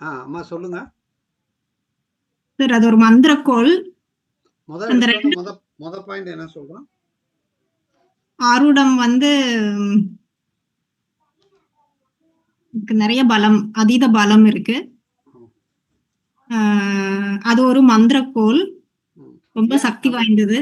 அம்மா சொல்லுங்க. சார் அது ஒரு மந்திரக்கோள் முத முத பாயிண்ட் என்ன சொல்றோம்? ஆருடம் வந்து நிறைய பலம் அதீத பலம் இருக்கு. அது ஒரு மந்திரக்கோள் ம். ரொம்ப சக்தி வாய்ந்தது.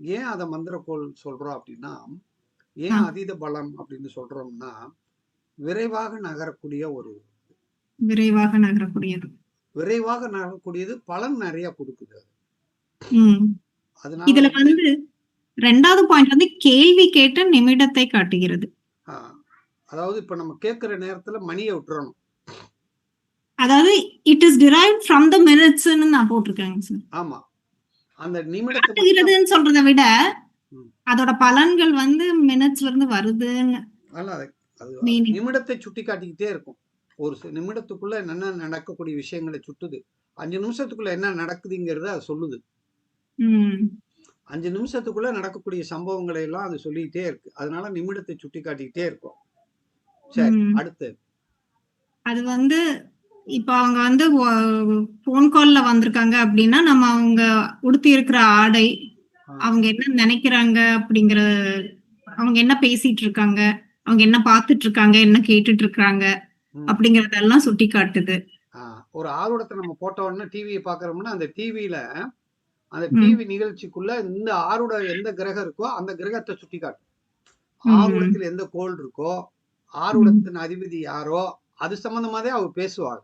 ஏன் அதை மந்திரக்கோள் சொல்றோம் அப்படின்னா ஏன். அதீத பலம் அப்படின்னு சொல்றோம்னா விரைவாக நகரக்கூடிய ஒரு விரைவாக நகரக்கூடியது. விரைவாக நகரக்கூடியது பலன் நிறைய கொடுக்குது இதுல வந்து, ரெண்டாவது பாயிண்ட் வந்து கேள்வி கேட்ட நிமிடத்தை காட்டுகிறது. அதாவது இப்ப நம்ம கேட்கிற நேரத்துல மணியை விட்டுறணும். அதாவது it is drive from the மினிட்ஸ்னு நான் போட்டிருக்கேங்க சார். ஆமா. அந்த நிமிடத்தை மட்டும் காட்டுகிறதுன்னு சொல்றதை விட. அதோட பலன்கள் வந்து மினிட்ஸ்ல இருந்து வருதுன்னு அது. நிமிடத்தை சுட்டி காட்டிக்கிட்டே இருக்கும். ஒரு நிமிடத்துக்குள்ள என்ன நடக்கக்கூடிய விஷயங்களை சுட்டுது. அஞ்சு நிமிஷத்துக்குள்ள என்ன நடக்குதுங்கிறத அது சொல்லுது. அஞ்சு நிமிஷத்துக்குள்ள நடக்கக்கூடிய சம்பவங்களை எல்லாம் அது சொல்லிக்கிட்டே இருக்கு. அதனால நிமிடத்தை சுட்டி காட்டிக்கிட்டே இருக்கும். சரி. அடுத்து. அது வந்து இப்ப அவங்க வந்து போன் கால்ல வந்திருக்காங்க அப்படின்னா நம்ம அவங்க உடுத்தி இருக்கிற ஆடை அவங்க என்ன நினைக்கிறாங்க அப்படிங்கிற அவங்க என்ன பேசிட்டு இருக்காங்க அவங்க என்ன பார்த்துட்டு இருக்காங்க என்ன கேட்டுட்டு இருக்காங்க. அப்படிங்கறதெல்லாம் சுட்டி காட்டுது ஒரு ஆர்வத்தை நம்ம போட்ட உடனே டிவியை பாக்குறோம்னா அந்த டிவியில அந்த. டிவி நிகழ்ச்சிக்குள்ள இந்த ஆருட எந்த கிரகம் இருக்கோ அந்த கிரகத்தை சுட்டி காட்டும் ம். ஆருடத்தில் எந்த கோள் இருக்கோ ஆருடத்தின் அதிபதி யாரோ அது சம்பந்தமாதே அவங்க பேசுவாங்க.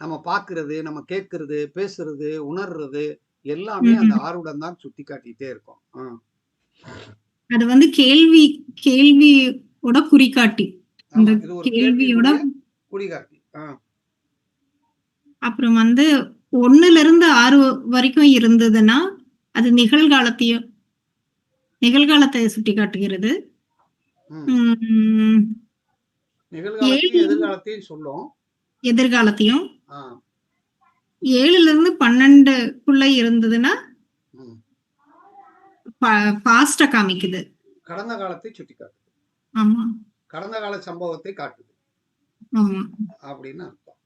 நம்ம பாக்குறது நம்ம கேட்கறது பேசுறது உணர்றது எல்லாமே. அந்த ஆர்வம் தான் சுட்டி காட்டிட்டே இருக்கும். அது வந்து கேள்வி கேள்வியோட குறிகாட்டி. ஒரு கேள்வியோட குறிகாட்டி. அப்புறம் வந்து ஒண்ணுல இருந்து ஆறு வரைக்கும் இருந்ததுன்னா அது நிகழ்காலத்தையும் நிகழ்காலத்தை சுட்டி காட்டுகிறது. எதிர்காலத்தையும் ஏழுல இருந்து பன்னெண்டுக்குள்ள இருந்ததுன்னா. பாஸ்ட காமிக்குது. கடந்த காலத்தை சுட்டி கடந்த கால சம்பவத்தை காட்டுது. அப்படின்னு அர்த்தம்.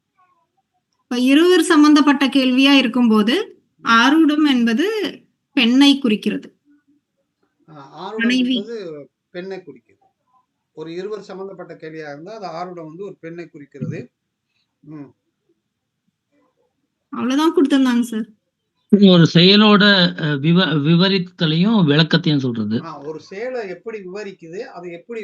இப்ப இருவர் சம்பந்தப்பட்ட கேள்வியா இருக்கும்போது ஆரூடம் என்பது பெண்ணை குறிக்கிறது. பெண்ணை குறிக்கிறது. ஒரு இருவர் சம்பந்தப்பட்ட கேள்வியா இருந்தா அது ஆருடம் வந்து ஒரு பெண்ணை குறிக்கிறது. அவ்வளவுதான் கொடுத்திருந்தாங்க சார். ஒரு செயலோட விவ விவரித்தலையும் விளக்கத்தையும் சொல்றது. ஒரு செயலை எப்படி விவரிக்குது அது எப்படி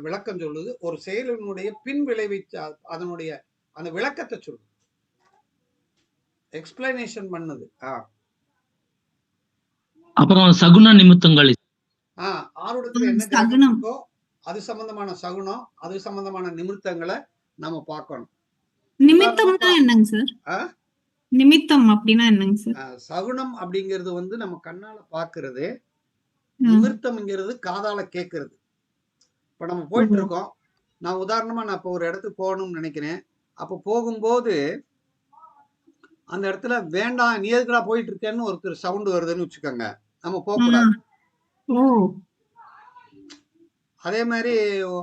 விளக்கம் சொல்லுது ஒரு செயலினுடைய பின் விளைவை அதனுடைய அந்த விளக்கத்தை சொல்லுது. எக்ஸ்பிளனேஷன் பண்ணுது. ஆ. அப்புறம் சகுன நிமித்தங்கள். ஆ ஆருடத்துல என்ன சகுனம். அது சம்பந்தமான சகுனம் அது சம்பந்தமான நிமித்தங்களை நம்ம பார்க்கணும். நிமித்தம்னா என்னங்க சார்? ஆ? நிமித்தம் அப்படின்னா என்னங்க சார்? சகுனம் அப்படிங்கிறது வந்து நம்ம கண்ணால பாக்குறது. நிமித்தம்ங்கிறது காதால கேட்கறது இப்ப நம்ம போயிட்டு. இருக்கோம். நான் உதாரணமா நான் இப்போ ஒரு இடத்துக்கு போகணும்னு நினைக்கிறேன். அப்ப போகும்போது அந்த இடத்துல வேண்டாம் நீ எதுக்குடா போயிட்டு இருக்கேன்னு ஒருத்தர் சவுண்ட் வருதுன்னு வச்சுக்கோங்க. நம்ம ஓ. அதே மாதிரி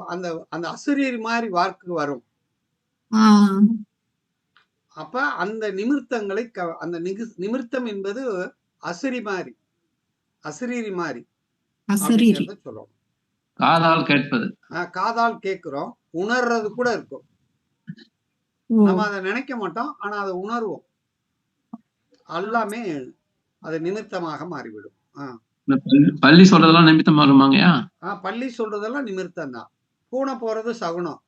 அந்த அந்த அசிரியர் மாதிரி வாக்கு வரும். அப்ப அந்த நிமிர்த்தங்களை க- அந்த நிகு- நிமிர்த்தம் என்பது அசிரி மாதிரி அசிரீரி மாதிரி அசரீரி. அப்படிங்கிறத சொல்லணும் காதால் கேட்பது. ஆஹ் காதால் கேட்கிறோம். உணர்றது கூட இருக்கும். நம்ம அதை நினைக்க மாட்டோம் ஆனா அதை உணர்வோம். எல்லாமே அது நிமித்தமாக மாறிவிடும். பள்ளி- சொல்றதெல்லாம் நிமித்தமா வருமாங்கயா ஆஹ் பள்ளி சொல்றதெல்லாம் நிமித்தம் தான். பூனை போறது சகுனம்.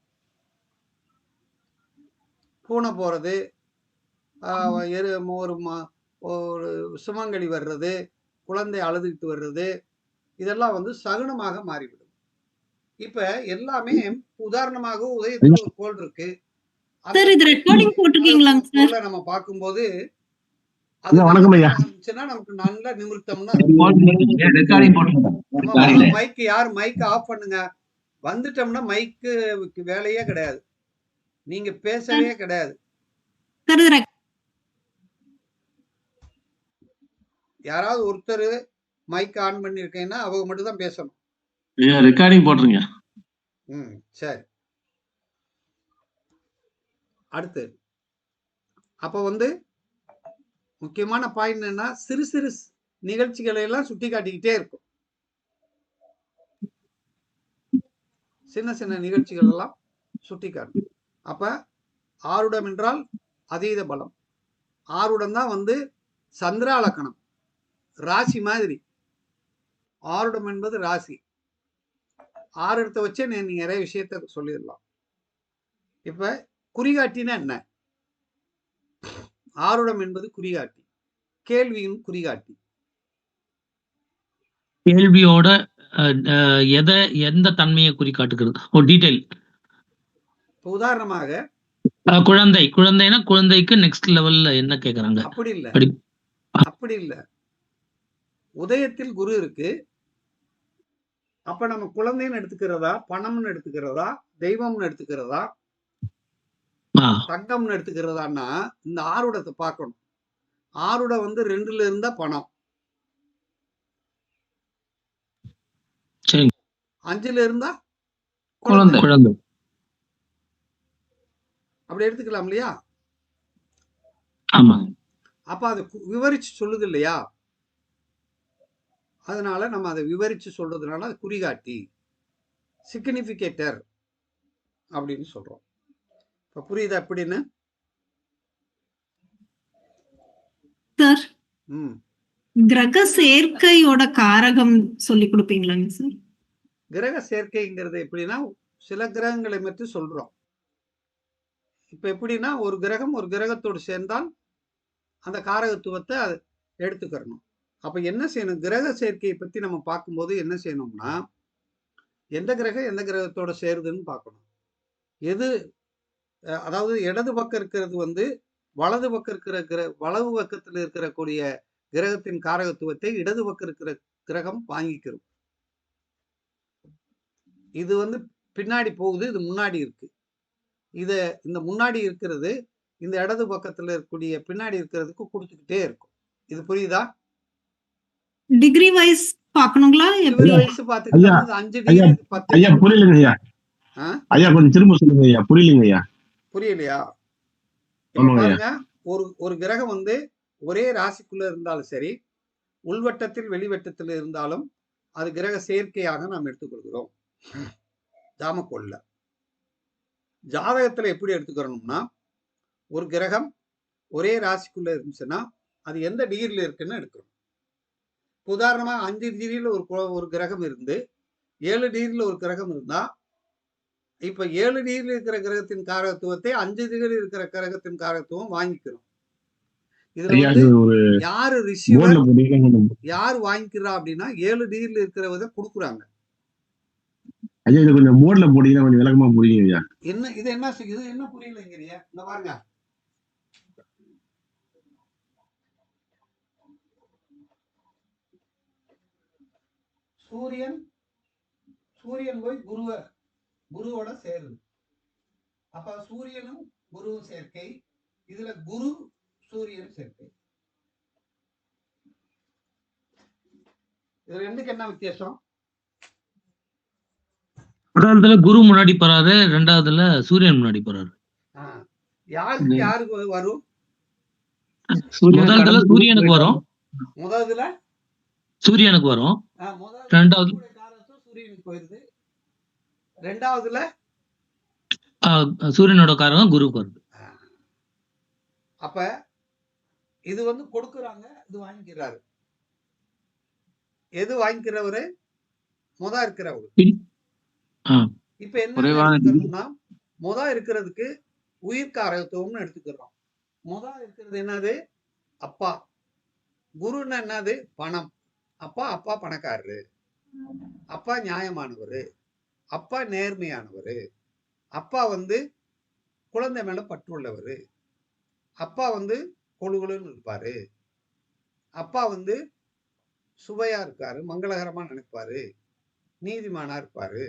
பூனை போறது எரு ஒரு ம- ஒரு சுமங்கலி வர்றது குழந்தை அழுதுகிட்டு வர்றது இதெல்லாம் வந்து சகுனமாக மாறிவிடும். இப்ப எல்லாமே உதாரணமாக உதயத்துக்கு ஒரு கோள் இருக்கு. நம்ம பார்க்கும்போது நமக்கு நல்ல போட்டு மைக் யார் மைக் ஆஃப் பண்ணுங்க? வந்துட்டோம்னா மைக்கு வேலையே கிடையாது. நீங்க பேசவே கிடையாது சார் இது rec- யாராவது ஒருத்தர் மைக் ஆன் பண்ணிருக்கீங்கன்னா அவங்க மட்டும் தான் பேசணும் ரெக்கார்டிங் போட்டுருங்க. ம் சரி. அடுத்து. அப்ப வந்து முக்கியமான பாயிண்ட் என்னன்னா சிறு சிறு நிகழ்ச்சிகளை எல்லாம் சுட்டி காட்டிக்கிட்டே இருக்கும். சின்ன சின்ன நிகழ்ச்சிகள் எல்லாம் சுட்டி காட்டும் அப்ப ஆருடம் என்றால் அதீத பலம். ஆருடம் தான் வந்து சந்திராலக்கணம். ராசி மாதிரி. ஆருடம் என்பது ராசி. ஆறு இடத்த வச்சே நீ நீ நிறைய விஷயத்த சொல்லிடலாம். இப்ப குறிகாட்டினா என்ன? ஆருடம் என்பது குறிகாட்டி. கேள்வியின் குறிகாட்டி. கேள்வியோட எதை எந்த தன்மையை குறிக்காட்டுகிறது ஓ டீடைல் இப்ப உதாரணமாக. குழந்தை. குழந்தைனா குழந்தைக்கு நெக்ஸ்ட் லெவல்ல என்ன கேக்குறாங்க? அப்படி இல்ல. அப்படி இல்ல. உதயத்தில் குரு இருக்கு. அப்ப நம்ம குழந்தைன்னு எடுத்துக்கிறதா? பணம்னு எடுத்துக்கிறதா? தெய்வம்னு எடுத்துக்கிறதா? தங்கம்னு எடுத்துக்கிறதான்னா இந்த ஆறுடத்தை பார்க்கணும். ஆறுடம் வந்து ரெண்டுல இருந்தா பணம். அஞ்சுல இருந்தா குழந்தை. அப்படி எடுத்துக்கலாம் இல்லையா? ஆமா. அப்ப அதை விவரிச்சு சொல்லுது இல்லையா? அதனால நம்ம அதை விவரிச்சு சொல்றதுனால அது குறிகாட்டி சிக்னிஃபிகேட்டர் அப்படின்னு சொல்றோம். இப்ப புரியுதா எப்படின்னு? சார் ம். கிரக சேர்க்கையோட காரகம் சொல்லி கொடுப்பீங்களாங்க சார்? கிரக சேர்க்கைங்கிறது எப்படின்னா சில கிரகங்களை மட்டும் சொல்றோம். இப்ப எப்படின்னா ஒரு கிரகம் ஒரு கிரகத்தோடு சேர்ந்தால் அந்த காரகத்துவத்தை அது எடுத்துக்கிறணும். அப்ப என்ன செய்யணும்? கிரக சேர்க்கையை பத்தி நம்ம பார்க்கும்போது என்ன செய்யணும்னா எந்த கிரகம் எந்த கிரகத்தோட சேருதுன்னு பார்க்கணும். எது அதாவது இடது பக்கம் இருக்கிறது வந்து வலது பக்கம் இருக்கிற கிர வலது பக்கத்தில் இருக்கக்கூடிய கிரகத்தின் காரகத்துவத்தை இடது பக்கம் இருக்கிற கிரகம் வாங்கிக்கிறோம். இது வந்து பின்னாடி போகுது இது முன்னாடி இருக்கு. இத இந்த முன்னாடி இருக்கிறது இந்த இடது பக்கத்துல இருக்கக்கூடிய பின்னாடி இருக்கிறதுக்கு கொடுத்துக்கிட்டே இருக்கும். இது புரியுதா? டிகிரி வைஸ் பார்க்கணுங்களா? எப்படி? ஐயா, புரியலங்க ஐயா? ஐயா கொஞ்சம் திரும்ப சொல்லுங்க ஐயா. புரியலங்க ஐயா. புரியலையா? ஒரு ஒரு கிரகம் வந்து ஒரே ராசிக்குள்ள இருந்தாலும் சரி உள்வட்டத்தில் வெளிவட்டத்தில் இருந்தாலும் அது கிரக சேர்க்கையாக நாம் எடுத்துக்கொள்கிறோம். ஜாமக்கோல்ல ஜாதகத்துல எப்படி எடுத்துக்கிறோம்னா ஒரு கிரகம் ஒரே ராசிக்குள்ள இருந்துச்சுன்னா அது எந்த டிகிரில இருக்குன்னு எடுக்கணும் இப்ப உதாரணமா அஞ்சு டிகிரியில ஒரு ஒரு கிரகம் இருந்து ஏழு டிகிரில ஒரு கிரகம் இருந்தா இப்ப ஏழு டிகிரி இருக்கிற கிரகத்தின் காரகத்துவத்தை அஞ்சு டிகிரி இருக்கிற கிரகத்தின் காரகத்துவம் வாங்கிக்கிறோம். இதுல வந்து யாரு ரிசீவர் யார் வாங்கிக்கிறா அப்படின்னா ஏழு டிகிரில இருக்கிறவத கொடுக்குறாங்க. ஐயா இது கொஞ்சம் போர்ட்ல போட்டீங்கன்னா கொஞ்சம் விளக்கமா என்ன இது என்ன இது என்ன புரியலைங்கிறிய இந்த பாருங்க. சூரியன் சூரியன் போய் குருவ குருவோட சேருது. அப்ப சூரியனும் குருவும் சேர்க்கை. இதுல குரு சூரியன் சேர்க்கை. இது ரெண்டுக்கு என்ன வித்தியாசம்? முதல்ல குரு முன்னாடி போறாரு ரெண்டாவதுல சூரியன் முன்னாடி போறாரு. யாருக்கு. யாருக்கு வரும்? முதல்ல சூரியனுக்கு வரும். முதல்ல சூரியனுக்கு வரும். ரெண்டாவது- ரெண்டாவதுல? ஆஹ், சூரியனோட காரகம் குருக்கு வருது. அப்ப இது வந்து கொடுக்கறாங்க இது வாங்கிக்கிறாரு. எது வாங்கிக்கிறவரு? முத இருக்கிறவரு. இப்ப என்ன முத இருக்கிறதுக்கு உயிர் காரகத்துவம்னு எடுத்துக்கிறோம். முத இருக்கிறது என்னது? அப்பா. குருன்னா என்னது? பணம். அப்பா அப்பா பணக்காரரு. அப்பா நியாயமானவரு. அப்பா நேர்மையானவரு. அப்பா வந்து குழந்தை மேல பற்றுள்ளவரு அப்பா வந்து கொழுகுலுன்னு இருப்பாரு. அப்பா வந்து சுவையா இருக்காரு மங்களகரமா நினைப்பாரு நீதிமானா இருப்பாரு.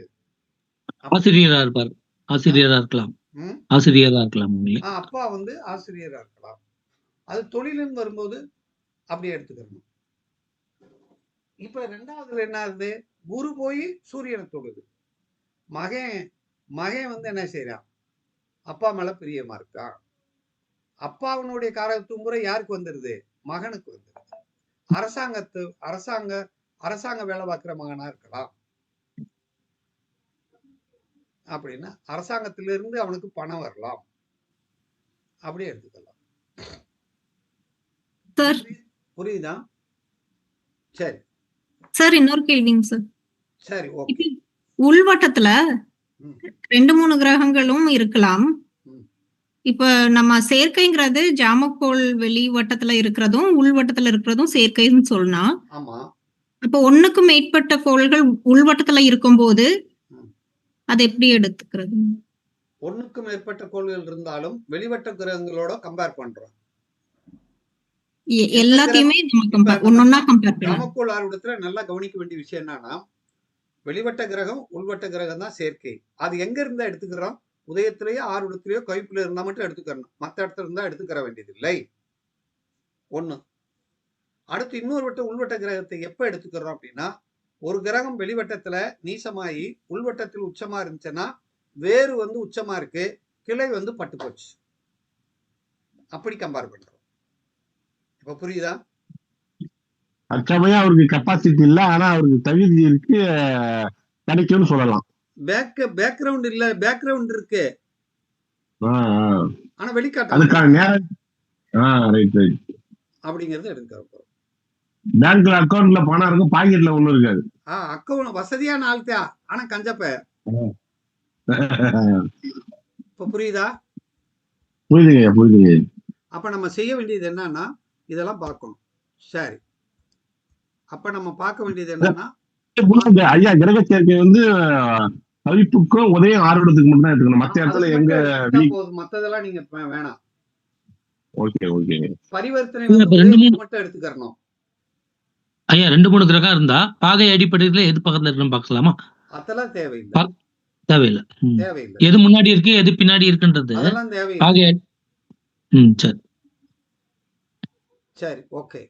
ஆசிரியரா இருப்பார். ஆசிரியரா இருக்கலாம்? ஆசிரியரா இருக்கலாம் அப்பா வந்து ஆசிரியரா இருக்கலாம். அது தொழிலுன்னு வரும்போது அப்படி எடுத்துக்கணும். இப்ப ரெண்டாவதுல என்ன ஆகுது குரு போய் சூரியனை தொடுது. மகன் மகன் வந்து என்ன செய்யறான் அப்பா மேல பிரியமா இருக்கான். அப்பாவினுடைய காரகத்துவ முறை யாருக்கு வந்துருது? மகனுக்கு வந்துருது. அரசாங்கத்து அரசாங்க அரசாங்க வேலை பார்க்கிற மகனா இருக்கலாம். அப்படின்னா அரசாங்கத்திலிருந்து அவனுக்கு பணம் வரலாம். அப்படி எடுத்துக்கலாம். புரியுதா? சரி. சார் இன்னொரு கேள்விங்க சார் சரி உள்வட்டத்துல. ரெண்டு மூணு கிரகங்களும் இருக்கலாம். இப்ப நம்ம சேர்க்கைங்கிறது ஜாமக்கோள் வெளி வட்டத்துல இருக்கிறதும் உள்வட்டத்துல இருக்கிறதும் சேர்க்கைன்னு ஆமா அப்ப ஒண்ணுக்கு மேற்பட்ட கோள்கள் உள்வட்டத்துல இருக்கும்போது ம். அதை எப்படி எடுத்துக்கிறது ஒண்ணுக்கு மேற்பட்ட கோள்கள் இருந்தாலும் வெளிவட்ட கிரகங்களோட கம்பேர் பண்றோம் எல்லாத்தையுமே ஒன்னொன்னா கம்பேர் ராமக்கோள் ஆர்வத்துல நல்லா கவனிக்க வேண்டிய விஷயம் என்னன்னா வெளிவட்ட கிரகம் உள்வட்ட கிரகம் தான் சேர்க்கை அது எங்க இருந்தா எடுத்துக்கிறோம்? உதயத்திலேயோ ஆர்வத்திலேயோ கைப்புல இருந்தா மட்டும் எடுத்துக்கிறணும். மத்த இடத்துல இருந்தா எடுத்துக்கிற வேண்டியதில்லை. ஒண்ணு. அடுத்து இன்னொரு வட்ட உள்வட்ட கிரகத்தை எப்ப எடுத்துக்கிறோம் அப்படின்னா ஒரு கிரகம் வெளிவட்டத்துல நீசமாயி உள்வட்டத்தில் உச்சமா இருந்துச்சுன்னா வேறு வந்து உச்சமா இருக்கு கிளை வந்து பட்டு போச்சு. அப்படி கம்பேர் பண்றோம். இப்ப புரியுதா? தற்சமயம் அவருக்கு கெப்பாசிட்டி இல்ல ஆனா அவருக்கு தகுதி இருக்கு கிடைக்கும்னு சொல்லலாம். பேக் பேக்ரவுண்ட் இல்ல பேக்ரவுண்ட் இருக்கு. ஆனா வெளிக்காட்ட? அதுக்கான நேரம் ரைட் ரைட் அப்படிங்கறது எடுக்கிறோம் பேங்க்ல அக்கவுண்ட்ல பணம் இருக்கும் பாக்கெட்ல ஒண்ணும் இருக்காது. ஆஹ் அக்கௌண்ட் வசதியான ஆள்தா ஆனா கஞ்சப்ப. இப்ப புரியுதா? புரியுதுங்க புரியுதுங்க. அப்ப நம்ம செய்ய வேண்டியது என்னன்னா இதெல்லாம் பார்க்கணும். சரி. அப்ப நம்ம பார்க்க வேண்டியது என்னன்னா ஐயா கிரக சேர்க்கை வந்து தவிப்புக்கும் உதயம் ஆர்வத்துக்கு மட்டும் தான் எடுத்துக்கணும். மத்த இடத்துல எங்க போதும். மத்ததெல்லாம் நீங்க வேணாம். Okay okay. பரிவர்த்தனை ரெண்டு உதயத்துக்கு மட்டும் எடுத்துக்கிறணும். ஐயா ரெண்டு மூணு கிரகம் இருந்தா பாகை அடிப்படையில எது பக்கத்துல இருக்குன்னு பார்க்கலாமா? அதெல்லாம் தேவையில்லை. தேவையில்லை. தேவையில்லை. எது முன்னாடி இருக்கு எது பின்னாடி இருக்குன்றது? பாகை ம் சரி. சரி ஓகே